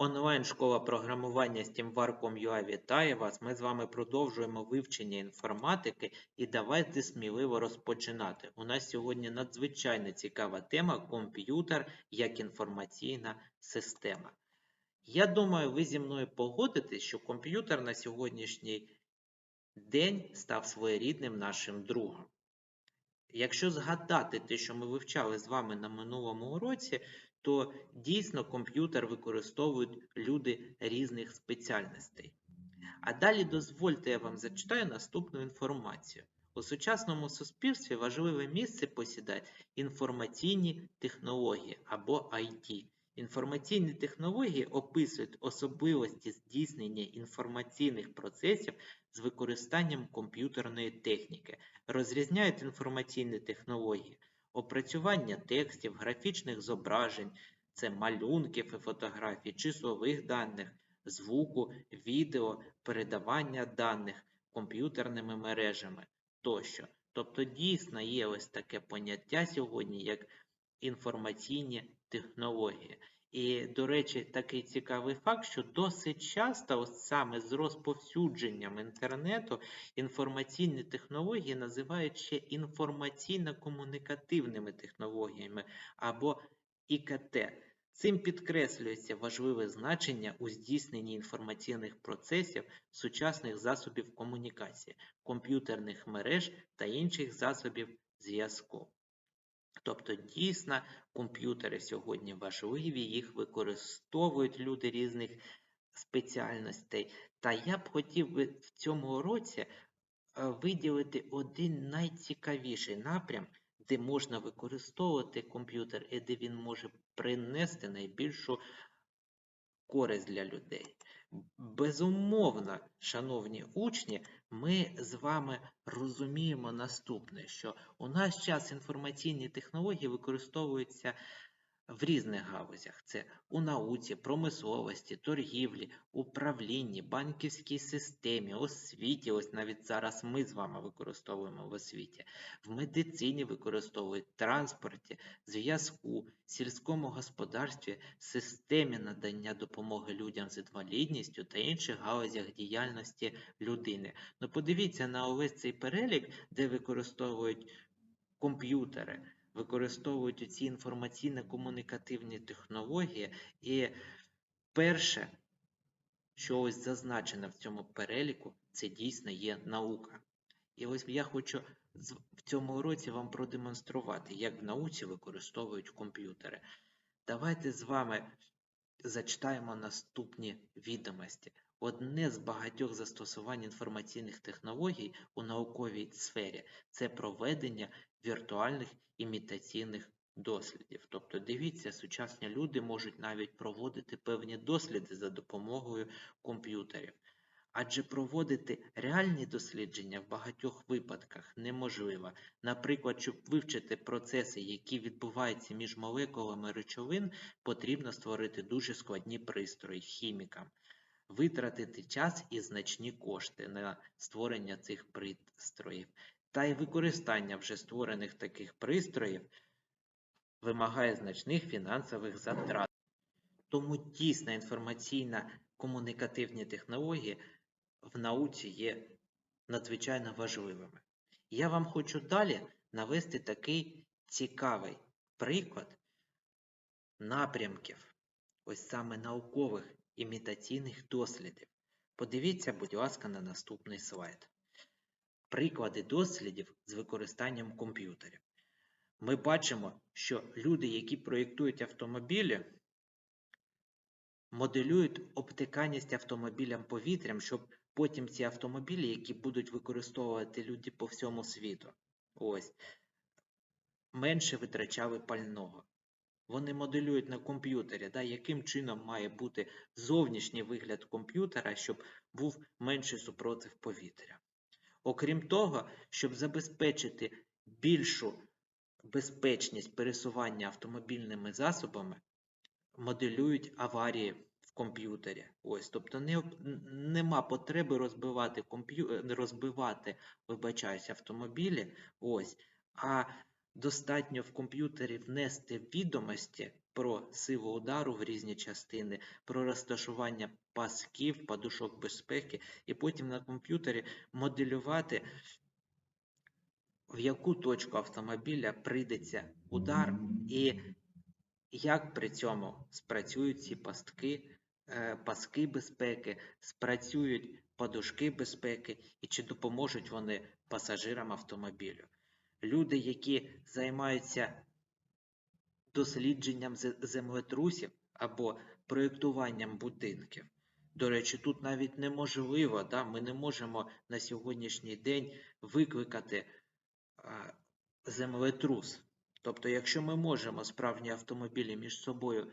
Онлайн-школа програмування SteamWar.com.ua вітає вас. Ми з вами продовжуємо вивчення інформатики і давайте сміливо розпочинати. У нас сьогодні надзвичайно цікава тема комп'ютер як інформаційна система. Я думаю, ви зі мною погодитесь, що комп'ютер на сьогоднішній день став своєрідним нашим другом. Якщо згадати те, що ми вивчали з вами на минулому уроці, то дійсно комп'ютер використовують люди різних спеціальностей. А далі дозвольте я вам зачитаю наступну інформацію. У сучасному суспільстві важливе місце посідають інформаційні технології або IT. Інформаційні технології описують особливості здійснення інформаційних процесів з використанням комп'ютерної техніки, розрізняють інформаційні технології, опрацювання текстів, графічних зображень, це малюнків і фотографій, числових даних, звуку, відео, передавання даних комп'ютерними мережами тощо. Тобто дійсно є ось таке поняття сьогодні, як інформаційні технології. І, до речі, такий цікавий факт, що досить часто, ось саме з розповсюдженням інтернету, інформаційні технології називають ще інформаційно-комунікативними технологіями або ІКТ. Цим підкреслюється важливе значення у здійсненні інформаційних процесів сучасних засобів комунікації, комп'ютерних мереж та інших засобів зв'язку. Тобто, дійсно, комп'ютери сьогодні важливі, їх використовують люди різних спеціальностей. Та я б хотів би в цьому році виділити один найцікавіший напрям, де можна використовувати комп'ютер і де він може принести найбільшу користь для людей. Безумовно, шановні учні, ми з вами розуміємо наступне, що у наш час інформаційні технології використовуються в різних галузях: це у науці, промисловості, торгівлі, управлінні, банківській системі, освіті. Ось навіть зараз ми з вами використовуємо в освіті, в медицині використовують транспорті, зв'язку, сільському господарстві, системі надання допомоги людям з інвалідністю та інших галузях діяльності людини. Ну, подивіться на увесь цей перелік, де використовують комп'ютери використовують ці інформаційно-комунікативні технології. І перше, що ось зазначено в цьому переліку, це дійсно є наука. І ось я хочу в цьому уроці вам продемонструвати, як в науці використовують комп'ютери. Давайте з вами зачитаємо наступні відомості. Одне з багатьох застосувань інформаційних технологій у науковій сфері це проведення віртуальних імітаційних дослідів. Тобто, дивіться, сучасні люди можуть навіть проводити певні досліди за допомогою комп'ютерів. Адже проводити реальні дослідження в багатьох випадках неможливо. Наприклад, щоб вивчити процеси, які відбуваються між молекулами речовин, потрібно створити дуже складні пристрої хімікам, витратити час і значні кошти на створення цих пристроїв. Та й використання вже створених таких пристроїв вимагає значних фінансових затрат. Тому дійсно інформаційна комунікативні технології в науці є надзвичайно важливими. Я вам хочу далі навести такий цікавий приклад напрямків, ось саме наукових імітаційних дослідів. Подивіться, будь ласка, на наступний слайд. Приклади дослідів з використанням комп'ютерів. Ми бачимо, що люди, які проєктують автомобілі, моделюють обтиканість автомобілям повітрям, щоб потім ці автомобілі, які будуть використовувати люди по всьому світу, ось, менше витрачали пального. Вони моделюють на комп'ютері, да, яким чином має бути зовнішній вигляд комп'ютера, щоб був менший супротив повітря. Окрім того, щоб забезпечити більшу безпечність пересування автомобільними засобами, моделюють аварії в комп'ютері. Ось, Тобто не, нема потреби розбивати комп'ю... розбивати, вибачаюсь, автомобілі. ось, А достатньо в комп'ютері внести відомості про силу удару в різні частини, про розташування пасків, подушок безпеки, і потім на комп'ютері моделювати, в яку точку автомобіля прийдеться удар, і як при цьому спрацюють ці пастки, е, паски безпеки, спрацюють подушки безпеки, і чи допоможуть вони пасажирам автомобілю. Люди, які займаються дослідженням землетрусів або проєктуванням будинків. До речі, тут навіть неможливо, да, ми не можемо на сьогоднішній день викликати а, землетрус. Тобто, якщо ми можемо справжні автомобілі між собою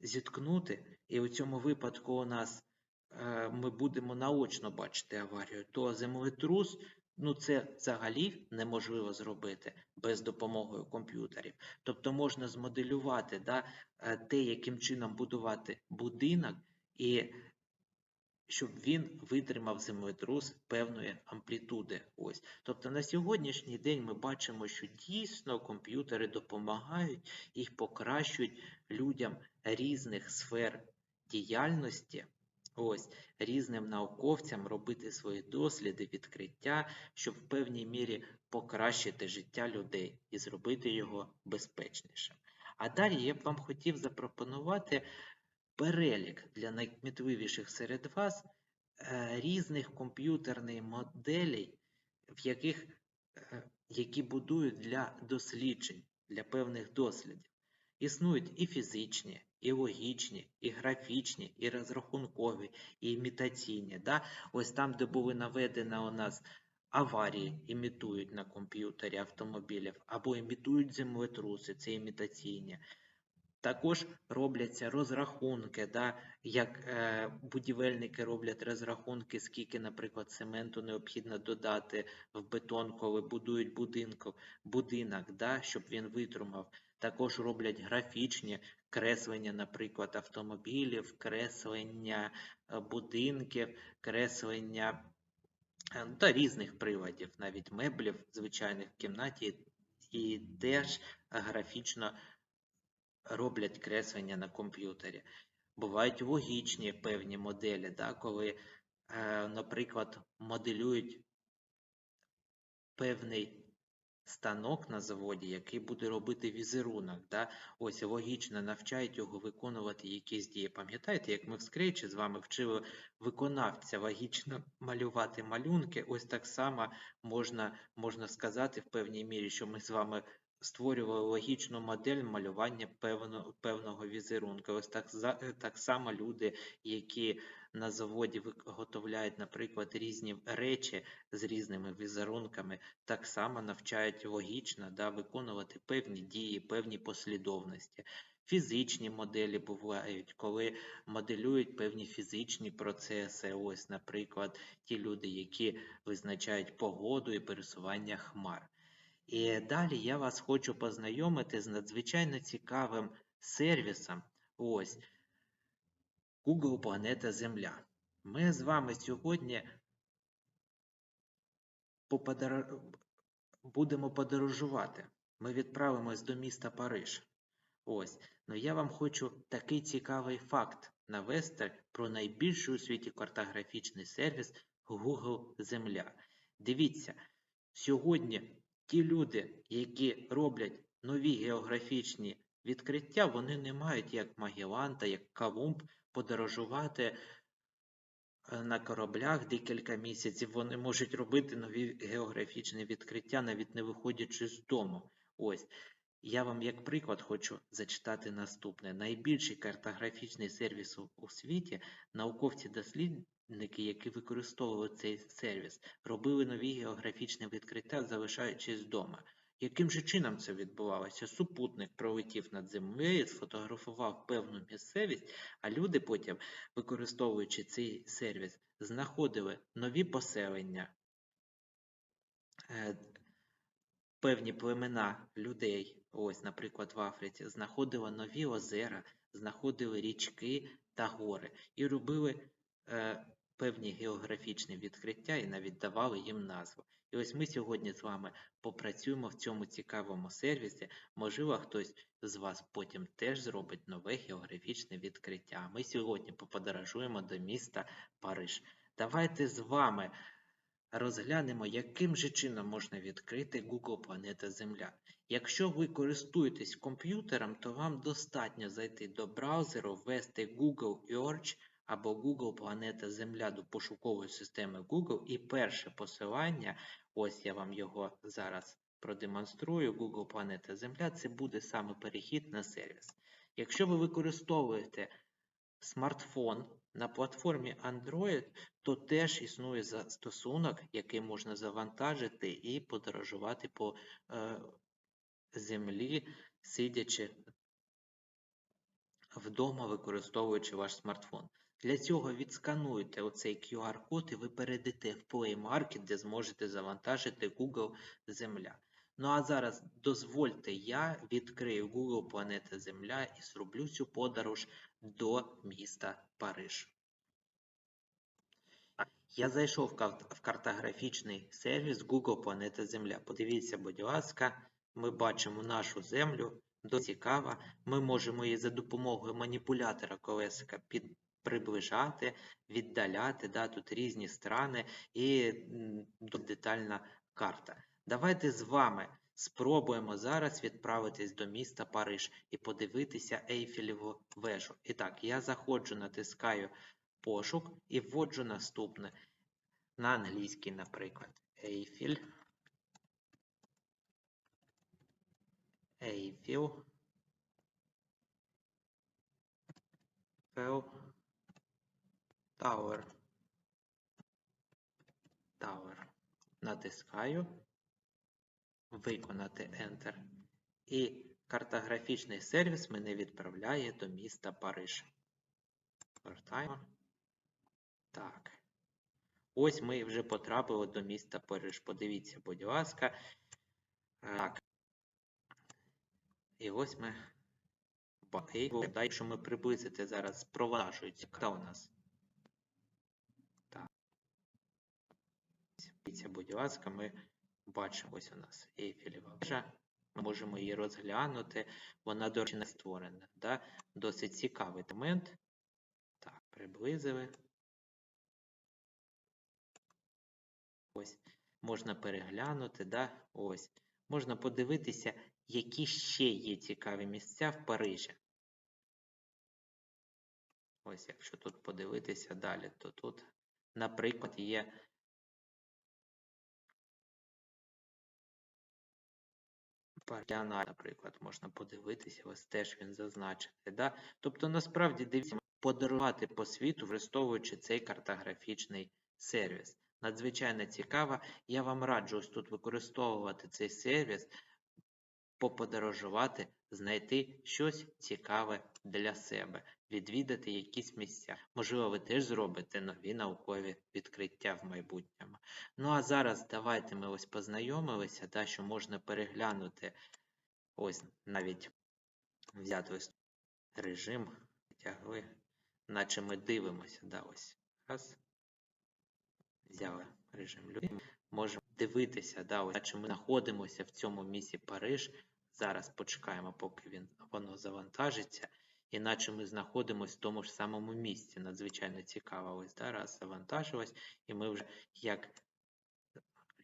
зіткнути, і у цьому випадку у нас е, ми будемо наочно бачити аварію, то землетрус ну це взагалі неможливо зробити без допомоги комп'ютерів. Тобто можна змоделювати да, е, те, яким чином будувати будинок, і щоб він витримав землетрус певної амплітуди. Ось. Тобто на сьогоднішній день ми бачимо, що дійсно комп'ютери допомагають і покращують людям різних сфер діяльності. Ось різним науковцям робити свої досліди, відкриття, щоб в певній мірі покращити життя людей і зробити його безпечнішим. А далі я б вам хотів запропонувати перелік для найкмітливіших серед вас е, різних комп'ютерних моделей, в яких, е, які будують для досліджень, для певних дослідів. Існують і фізичні, і логічні, і графічні, і розрахункові, і імітаційні. Да? Ось там, де були наведені у нас аварії, імітують на комп'ютері автомобілів, або імітують землетруси, це імітаційні. Також робляться розрахунки, да, як е, будівельники роблять розрахунки, скільки, наприклад, цементу необхідно додати в бетон, коли будують будинку, будинок, да, щоб він витримав. Також роблять графічні креслення, наприклад, автомобілів, креслення е, будинків, креслення е, та різних приладів, навіть меблів звичайних в кімнаті, і теж графічно роблять креслення на комп'ютері. Бувають логічні певні моделі, да, коли, е, наприклад, моделюють певний станок на заводі, який буде робити візерунок. Да? Ось логічно навчають його виконувати якісь дії. Пам'ятаєте, як ми в скречі з вами вчили виконавця логічно малювати малюнки, ось так само можна, можна сказати в певній мірі, що ми з вами створювали логічну модель малювання певно, певного візерунка. Ось так, за- так само люди, які на заводі виготовляють, наприклад, різні речі з різними візерунками, так само навчають логічно да, виконувати певні дії, певні послідовності. Фізичні моделі бувають, коли моделюють певні фізичні процеси. Ось, наприклад, ті люди, які визначають погоду і пересування хмар. І далі я вас хочу познайомити з надзвичайно цікавим сервісом. Ось Google Планета Земля. Ми з вами сьогодні поподар... будемо подорожувати. Ми відправимось до міста Париж. Ось. Ну я вам хочу такий цікавий факт навести про найбільший у світі картографічний сервіс Google Земля. Дивіться, сьогодні ті люди, які роблять нові географічні відкриття, вони не мають як Магеллан та як Колумб подорожувати е, на кораблях декілька місяців. Вони можуть робити нові географічні відкриття, навіть не виходячи з дому. Ось. Я вам як приклад хочу зачитати наступне. Найбільший картографічний сервіс у- світі, науковці-дослідники, які використовували цей сервіс, робили нові географічні відкриття, залишаючись вдома. Яким же чином це відбувалося? Супутник пролетів над землею, сфотографував певну місцевість, а люди потім, використовуючи цей сервіс, знаходили нові поселення, е, певні племена людей, ось, наприклад, в Африці, знаходили нові озера, знаходили річки та гори і робили е, певні географічні відкриття і навіть давали їм назву. І ось ми сьогодні з вами попрацюємо в цьому цікавому сервісі. Можливо, хтось з вас потім теж зробить нове географічне відкриття. Ми сьогодні поподорожуємо до міста Париж. Давайте з вами розглянемо, яким же чином можна відкрити Google Планета Земля. Якщо ви користуєтесь комп'ютером, то вам достатньо зайти до браузеру, ввести Google Earth або Google Планета Земля до пошукової системи Google і перше посилання, ось я вам його зараз продемонструю, Google Планета Земля, це буде саме перехід на сервіс. Якщо ви використовуєте смартфон на платформі Android, то теж існує застосунок, який можна завантажити і подорожувати по е, землі, сидячи вдома, використовуючи ваш смартфон. Для цього відскануйте оцей QR-код і ви перейдете в Play Market, де зможете завантажити Google Земля. Ну а зараз дозвольте, я відкрию Google Планета Земля і зроблю цю подорож до міста Париж. Я зайшов в картографічний сервіс Google Планета Земля. Подивіться, будь ласка, ми бачимо нашу землю. Досить цікаво. Ми можемо її за допомогою маніпулятора колесика під, приближати, віддаляти. Да, тут різні страни і детальна карта. Давайте з вами спробуємо зараз відправитись до міста Париж і подивитися Ейфелеву вежу. І так, я заходжу, натискаю пошук і вводжу наступне. На англійській, наприклад, Ейфель. Ейфел. Фел. Tower. Tower. Натискаю. Виконати Enter. І картографічний сервіс мене відправляє до міста Париж. Вертаємо. Так. Ось ми вже потрапили до міста Париж. Подивіться, будь ласка. Так. І ось ми. І якщо ми приблизити зараз, проважується. Хто у нас? Дивіться, будь ласка, ми бачимо ось у нас Ейфелева вежа. Ми можемо її розглянути. Вона, до речі, не створена. Да? Досить цікавий момент. Так, приблизили. Ось. Можна переглянути, да? Ось. Можна подивитися, які ще є цікаві місця в Парижі. Ось, якщо тут подивитися далі, то тут, наприклад, є Паріана, наприклад, можна подивитися, ось теж він зазначений. Да? Тобто, насправді, дивіться, подарувати по світу, використовуючи цей картографічний сервіс. Надзвичайно цікаво. Я вам раджу ось тут використовувати цей сервіс, поподорожувати, знайти щось цікаве для себе, відвідати якісь місця. Можливо, ви теж зробите нові наукові відкриття в майбутньому. Ну а зараз давайте ми ось познайомилися, да, що можна переглянути ось навіть взяти ось режим, тягли, наче ми дивимося, да, ось. Раз. Взяли режим людини. Можемо дивитися, да, ось, наче ми знаходимося в цьому місці Париж. Зараз почекаємо, поки він, воно завантажиться. Іначе ми знаходимося в тому ж самому місці. Надзвичайно цікаво. Ось да, раз завантажилось, і ми вже як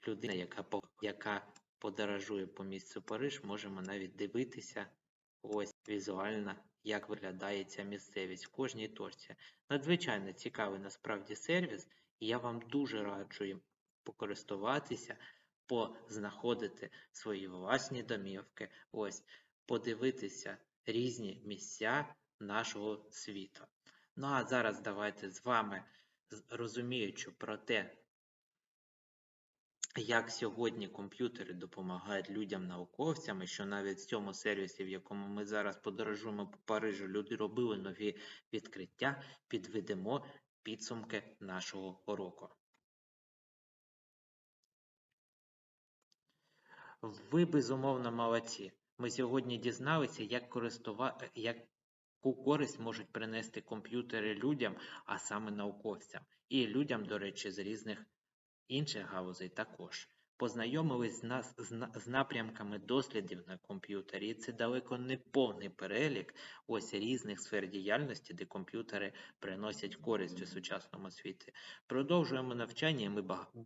людина, яка, яка подорожує по місцю Париж, можемо навіть дивитися ось візуально, як виглядає ця місцевість в кожній точці. Надзвичайно цікавий насправді сервіс, я вам дуже раджу їм покористуватися, познаходити свої власні домівки, ось подивитися різні місця нашого світу. Ну а зараз давайте з вами, розуміючи про те, як сьогодні комп'ютери допомагають людям-науковцям, що навіть в цьому сервісі, в якому ми зараз подорожуємо по Парижу, люди робили нові відкриття, підведемо підсумки нашого уроку. Ви безумовно молодці. Ми сьогодні дізналися, як користува... яку користь можуть принести комп'ютери людям, а саме науковцям, і людям, до речі, з різних інших галузей також. Познайомились з, напрямками дослідів на комп'ютері. І це далеко не повний перелік ось різних сфер діяльності, де комп'ютери приносять користь у сучасному світі. Продовжуємо навчання, і ми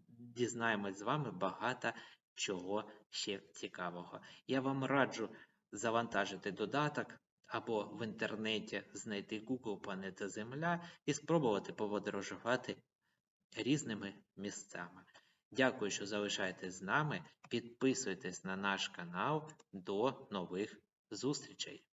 дізнаємось з вами багато чого ще цікавого. Я вам раджу завантажити додаток або в інтернеті знайти Google Планета Земля і спробувати подорожувати різними місцями. Дякую, що залишаєтесь з нами. Підписуйтесь на наш канал. До нових зустрічей!